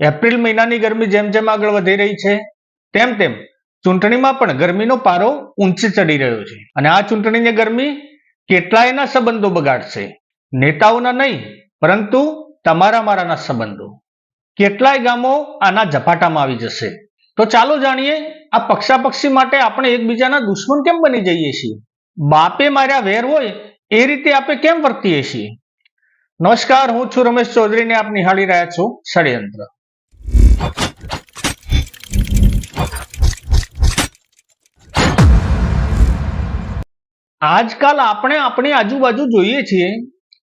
April મહિનાની ગરમી જેમ જેમ આગળ વધી રહી છે, તેમ તેમ ચૂંટણીમાં પણ ગરમીનો પારો ઊંચે ચડી રહ્યો છે. અને આ ચૂંટણીની ગરમી કેટલાયના સંબંધો બગાડશે. નેતાઓના નહીં, પરંતુ તમારા મારાના સંબંધો. કેટલાય ગામો આના ઝપાટામાં આવી જશે. તો ચાલો જાણીએ, આ પક્ષાપક્ષી માટે આપણે એકબીજાના દુશ્મન કેમ બની જઈએ છીએ? બાપે માર્યા વેર હોય, એ રીતે આપણે કેમ વર્તીએ છીએ? નમસ્કાર, હું છું રમેશ ચૌધરીને આપ નિહાળી રહ્યા છો ષડયંત્ર. આજકાલ આપણે આપણી આજુબાજુ જોઈએ છીએ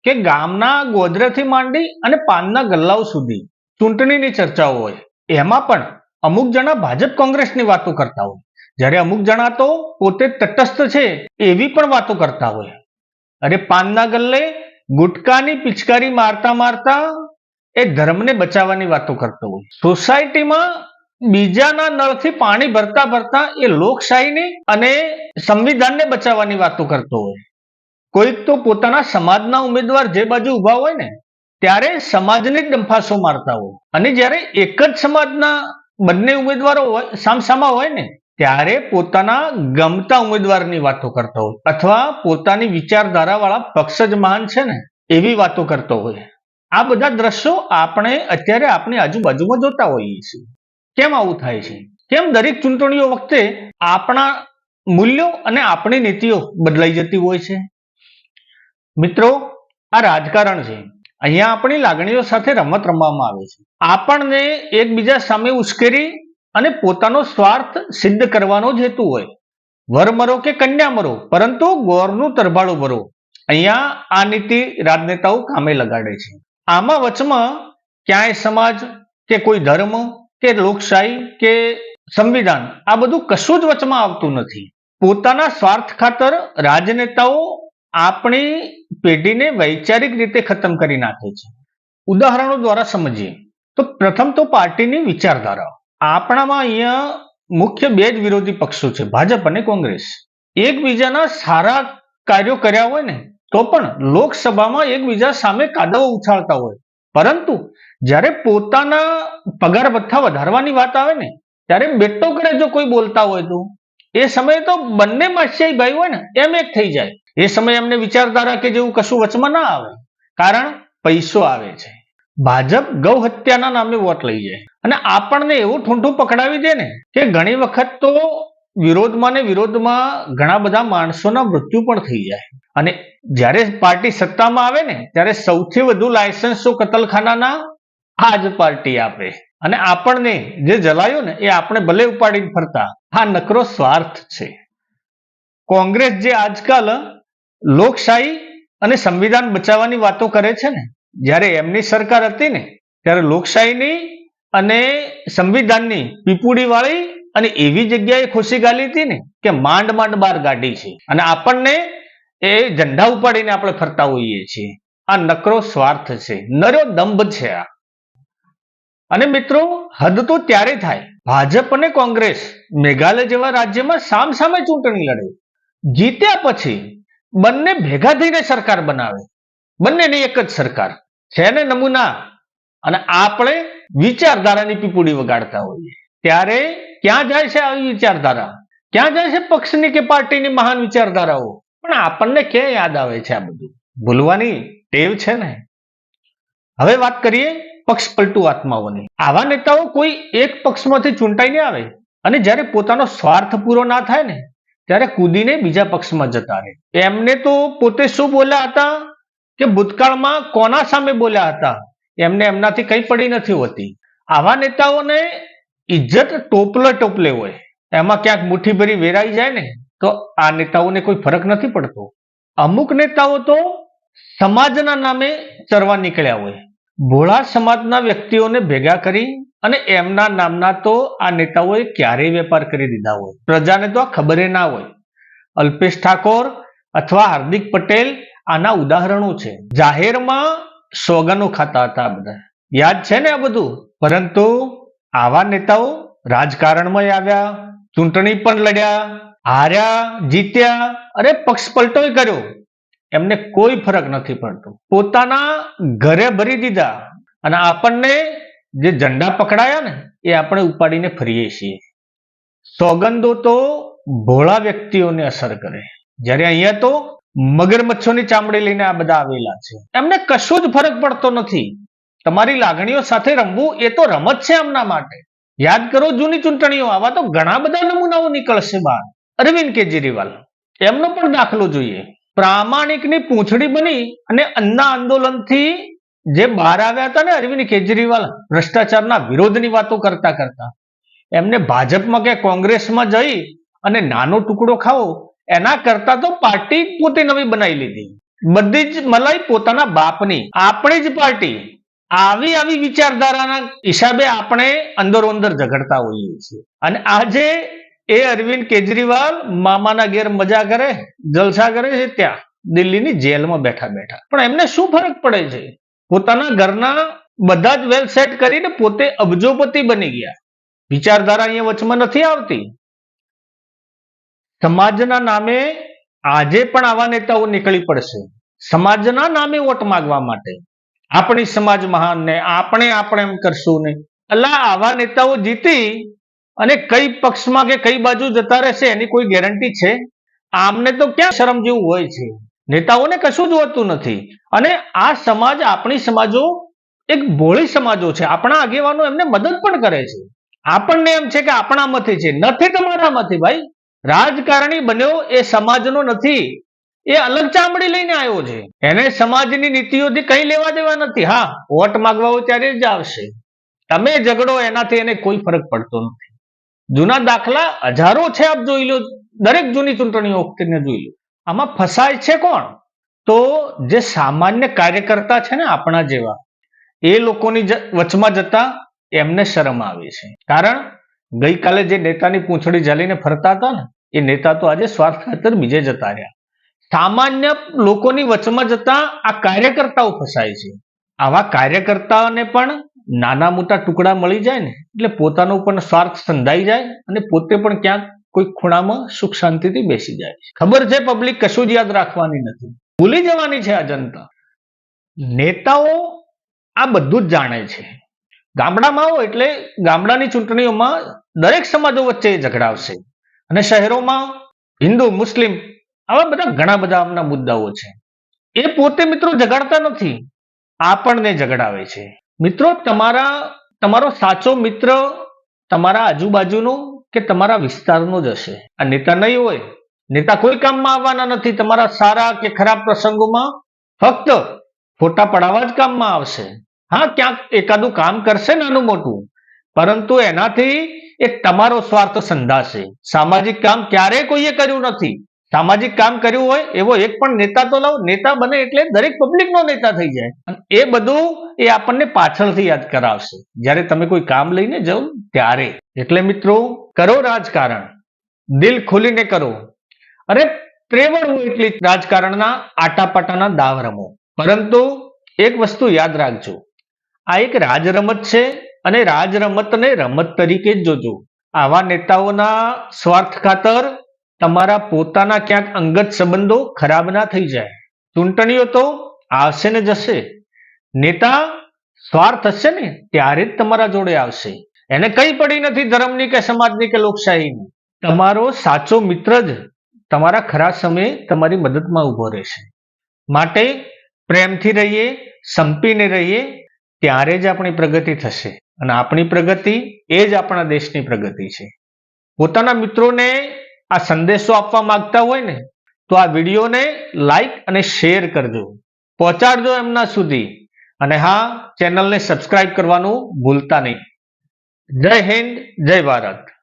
કે ગામના ગોદરેથી માંડી અને પાનના ગલ્લાઓ સુધી ચૂંટણીની ચર્ચાઓ હોય. એમાં પણ અમુક જણા ભાજપ કોંગ્રેસની વાતો કરતા હોય. જ્યારે અમુક જણા તો પોતે તટસ્થ છે એવી પણ વાતો કરતા હોય. અરે પાનના ગલ્લે ગુટકાની પિચકારી મારતા મારતા એ ધર્મને બચાવવાની વાતો કરતો હોય. સોસાયટીમાં બીજાના નળથી પાણી ભરતા ભરતા એ લોકશાહીની અને સંવિધાનને બચાવવાની વાતો કરતો હોય. કોઈક તો પોતાના સમાજના ઉમેદવાર જે બાજુ ઊભા હોય ને, ત્યારે સમાજને ડંફાસો મારતા હોય. અને જ્યારે એક જ સમાજના બંને ઉમેદવારો સામસામા હોય ને, ત્યારે પોતાના ગમતા ઉમેદવારની વાતો કરતો હોય. અથવા પોતાની વિચારધારાવાળા પક્ષ જ મહાન છે ને, એવી વાતો કરતો હોય. આ બધા દ્રશ્યો આપણે અત્યારે આપણી આજુબાજુમાં જોતા હોઈએ છીએ. કેમ આવું થાય છે? કેમ દરેક ચૂંટણીઓ વખતે આપણા મૂલ્યો અને આપણી નીતિઓ બદલાઈ જતી હોય છે. મિત્રો, આ રાજકારણ છે. અહીંયા આપણી લાગણીઓ સાથે રમત રમવામાં આવે છે. આપણને એકબીજા સામે ઉશ્કેરી અને પોતાનો સ્વાર્થ સિદ્ધ કરવાનો જ હેતુ હોય. વર મરો કે કન્યા મરો, પરંતુ ગોરનું તરભાળું ભરો. અહીંયા આ નીતિ રાજનેતાઓ કામે લગાડે છે. આમાં વચમાં ક્યાંય સમાજ કે કોઈ ધર્મ કે લોકશાહી કે સંવિધાન આ બધું કશું જ વચમાં આવતું નથી. પોતાના સ્વાર્થ ખાતર રાજનેતાઓ આપણી પેઢીને વૈચારિક રીતે ખતમ કરી નાખે છે. ઉદાહરણો દ્વારા સમજીએ, તો પ્રથમ તો પાર્ટીની વિચારધારા. આપણામાં અહીંયા મુખ્ય બે જ વિરોધી પક્ષો છે, ભાજપ અને કોંગ્રેસ. એકબીજાના સારા કાર્યો કર્યા હોય ને, તો પણ લોકસભામાં એકબીજા સામે કાદવો ઉછાળતા હોય. પરંતુ જ્યારે પોતાના પગાર ભથ્થા વધારવાની વાત આવે ને, ત્યારે બેટો કરે જો કોઈ બોલતા હોય તો. એ સમયે તો બંને માસ્યાય ભાઈ હોય ને, એમ એક થઈ જાય. એ સમયે એમને વિચારધારા કે જેવું કશું વચમાં ના આવે. કારણ પૈસો આવે છે. ભાજપ ગૌ હત્યાના નામે વોટ લઈ જાય. અને આપણને એવું ઠૂંઠું પકડાવી દે ને, કે ઘણી વખત તો વિરોધમાં ને વિરોધમાં ઘણા બધા માણસોના મૃત્યુ પણ થઈ જાય. અને જ્યારે પાર્ટી સત્તામાં આવે ને, ત્યારે સૌથી વધુ લાયસન્સો કતલખાનાના આ જ પાર્ટી આપે. અને આપણને જે જલાયો ને, એ આપણે ભલે ઉપાડીને ફરતા, આ નકરો સ્વાર્થ છે. કોંગ્રેસ જે આજકાલ લોકશાહી અને સંવિધાન બચાવવાની વાતો કરે છે ને, જ્યારે એમની સરકાર હતી ને, ત્યારે લોકશાહીની અને સંવિધાનની પીપુડી વાળી અને એવી જગ્યાએ ખુશી ગાલી હતી ને, કે માંડ માંડ બાર ગાડી છે. અને આપણને એ ઝંડા ઉપાડીને આપણે ફરતા હોઈએ છીએ. આ નકરો સ્વાર્થ છે. નર્યો દંભ છે આ. અને મિત્રો, હદ તો ત્યારે થાય. ભાજપ અને કોંગ્રેસ મેઘાલય જેવા રાજ્યમાં સામ સામે ચૂંટણી લડે. જીત્યા પછી બંને ભેગા થઈને સરકાર બનાવે. બંનેની એક જ સરકાર. છે ને નમૂના? અને આપણે વિચારધારાની પીપુડી વગાડતા હોઈએ. ત્યારે ક્યાં જાય છે આવી વિચારધારા? ક્યાં જાય છે પક્ષની કે પાર્ટીની મહાન વિચારધારાઓ? પણ આપણને ક્યાં યાદ આવે છે આ બધું? ભૂલવાની ટેવ છે ને? હવે વાત કરીએ પક્ષ પલટુ આત્માઓની. આવા નેતાઓ કોઈ એક પક્ષમાંથી ચૂંટાઈને આવે. અને જ્યારે પોતાનો સ્વાર્થ પૂરો ના થાય ને, ત્યારે કૂદીને બીજા પક્ષમાં જતા રહે. એમને તો પોતે શું બોલ્યા હતા? કે ભૂતકાળમાં કોના સામે બોલ્યા હતા? એમને એમનાથી કંઈ પડી નથી હોતી. આવા નેતાઓને ઇજ્જત ટોપલે ટોપલે હોય. એમાં ક્યાંક મુઠ્ઠી ભરી વેરાઈ જાય ને, તો આ નેતાઓને કોઈ ફરક નથી પડતો. અમુક નેતાઓ તો સમાજના નામે ચરવા નીકળ્યા હોય. ભોળા સમાજના વ્યક્તિઓને ભેગા કરી અને એમના નામના તો આ નેતાઓએ ક્યારેય વેપાર કરી દીધા હોય. પ્રજાને તો આ ખબર ના હોય. અલ્પેશ ઠાકોર અથવા હાર્દિક પટેલ આના ઉદાહરણો છે. જાહેરમાં સોગનો ખાતા હતા બધા. યાદ છે ને આ બધું? પરંતુ આવા નેતાઓ રાજકારણમાં આવ્યા, ચૂંટણી પણ લડ્યા, હાર્યા, જીત્યા, અરે પક્ષ પલટો કર્યો. એમને કોઈ ફરક નથી પડતો. પોતાના ઘરે ભરી દીધા અને આપણને જે ઝંડા પકડાયા ને, એ આપણે ઉપાડીને ફરીએ છીએ. સોગંદો તો ભોળા વ્યક્તિઓને અસર કરે. જ્યારે અહીંયા તો મગરમચ્છોની ચામડી લઈને આ બધા આવેલા છે. એમને કશું જ ફરક પડતો નથી. તમારી લાગણીઓ સાથે રમવું એ તો રમત છે એમના માટે. યાદ કરો જૂની ચૂંટણીઓ, આવા તો ઘણા બધા નમૂનાઓ નીકળશે બહાર. અરવિંદ કેજરીવાલ, એમનો પણ દાખલો જોઈએ. પ્રામાણિકની પૂંછડી બની અને અન્ના આંદોલનથી જે બહાર આવ્યા હતા ને અરવિંદ કેજરીવાલ ભ્રષ્ટાચારના વિરોધની વાતો કરતા કરતા, એમને ભાજપમાં કે કોંગ્રેસમાં જઈ અને નાનો ટુકડો ખાવો એના કરતા તો પાર્ટી પોતે નવી બનાવી લીધી. બધી જ મલાઈ પોતાના બાપની. આપણી જ પાર્ટી. આવી આવી વિચારધારાના હિસાબે આપણે અંદરો અંદર ઝઘડતા હોઈએ છીએ. અને આજે એ અરવિંદ કેજરીવાલ મામાના ઘેર મજા કરે, જલસા કરે છે ત્યાં. દિલ્હીની જેલમાં બેઠા બેઠા. પણ એમને શું ફરક પડે છે? પોતાના ઘરના બધા જ વેલ સેટ કરીને પોતે અબજોપતિ બની ગયા. વિચારધારા અહીંયા વચમાં નથી આવતી. સમાજના નામે આજે પણ આવા નેતાઓ નીકળી પડશે. સમાજના નામે વોટ માંગવા માટે. આપણી સમાજ મહાન ને, આપણે આપણે એમ કરશું નહીં અલા, આવા નેતાઓ જીતી અને કઈ પક્ષમાં કે કઈ બાજુ જતા રહેશે એની કોઈ ગેરંટી છે? આમને તો ક્યાં શરમ જેવું હોય છે? નેતાઓને કશું જ હોતું નથી. અને આ સમાજ આપણી સમાજો એક ભોળી સમાજો છે. આપણા આગેવાનો એમને મદદ પણ કરે છે. આપણને એમ છે કે આપણામાંથી છે. નથી તમારામાંથી ભાઈ. રાજકારણી બન્યો એ સમાજનો નથી. એ અલગ ચામડી લઈને આવ્યો છે. એને સમાજની નીતિઓથી કઈ લેવા દેવા નથી. હા, વોટ માગવા હોય ત્યારે જ આવશે. તમે ઝઘડો એનાથી એને કોઈ ફરક પડતો નથી. જૂના દાખલા હજારો છે આપ જોઈ લો, દરેક જૂની ચૂંટણીઓ વખતે જોઈ લો. આમાં ફસાય છે કોણ? તો જે સામાન્ય કાર્યકર્તા છે ને આપણા જેવા, એ લોકોની વચમાં જતા એમને શરમ આવે છે. કારણ ગઈકાલે જે નેતાની પૂંછડી ઝાલીને ફરતા હતા ને, એ નેતા તો આજે સ્વાર્થ ખાતર બીજે જતા રહ્યા. સામાન્ય લોકોની વચમાં જતા આ કાર્યકર્તાઓ ફસાય છે. આવા કાર્યકર્તાઓને પણ નાના મોટા ટુકડા મળી જાય ને, એટલે પોતાનો પણ સ્વાર્થ સંધાઈ જાય અને પોતે પણ ક્યાંક કોઈ ખૂણામાં સુખ શાંતિથી બેસી જાય ખબર છે પબ્લિક કશું જ યાદ રાખવાની નથી. ભૂલી જવાની છે આ જનતા. નેતાઓ આ બધું જ જાણે છે. ગામડામાં આવો એટલે ગામડાની ચૂંટણીઓમાં દરેક સમાજો વચ્ચે ઝઘડાવશે અને શહેરોમાં હિન્દુ, મુસ્લિમ આવા બધા ઘણા બધા આમના મુદ્દાઓ છે. એ પોતે મિત્રો ઝઘડતા નથી. આપણને ઝઘડાવે છે. મિત્રો, તમારા, તમારો સાચો મિત્ર તમારા આજુબાજુનો કે તમારા વિસ્તારનો જ હશે? આ નેતા નહીં હોય. નેતા કોઈ કામમાં આવવાના નથી. તમારા સારા કે ખરાબ પ્રસંગોમાં ફક્ત ફોટા પડાવવા જ કામમાં આવશે. હા, ક્યાંક એકાદું કામ કરશે નાનું મોટું, પરંતુ એનાથી એ તમારો સ્વાર્થ સંધાશે. સામાજિક કામ ક્યારેય કોઈએ કર્યું નથી. સામાજિક કામ કર્યું હોય એવો એક પણ નેતા તો લાવો, નેતા બને એટલે દરેક પબ્લિકનો નેતા થઈ જાય. એ બધું એ આપણને પાછળથી યાદ કરાવશે. જ્યારે તમે કોઈ કામ લઈને જાઓ ત્યારે. એટલે મિત્રો, કરો રાજકારણ. દિલ ખોલીને કરો. અરે, ત્રેવડ હું એટલી રાજકારણના આટાપાટાના દાવ રમો પરંતુ એક વસ્તુ યાદ રાખજો. આ એક રાજરમત છે અને રાજરમતને રમત તરીકે જ જોજો. આવા નેતાઓના સ્વાર્થ ખાતર તમારા પોતાના ક્યાંક અંગત સંબંધો ખરાબ ના થઈ જાય. ચૂંટણીઓ તો આવશે ને જશે. નેતા સ્વાર્થ હશે ને, ત્યારે જ તમારા જોડે આવશે. એને કઈ પડી નથી ધર્મની કે સમાજની કે લોકશાહીની. તમારો સાચો મિત્ર જ તમારા ખરા સમયે તમારી મદદમાં ઊભો રહેશે. માટે પ્રેમથી રહીએ, સંપીને રહીએ, ત્યારે જ આપણી પ્રગતિ થશે. અને આપણી પ્રગતિ એ જ આપણા દેશની પ્રગતિ છે. પોતાના મિત્રોને આ સંદેશો આપવા માંગતા હોય ને, તો આ વિડીયોને લાઈક અને શેર કરજો. પહોંચાડજો એમના સુધી. અને હા ચેનલને સબસ્ક્રાઇબ કરવાનું ભૂલતા નહીં. જય હિન્દ જય ભારત.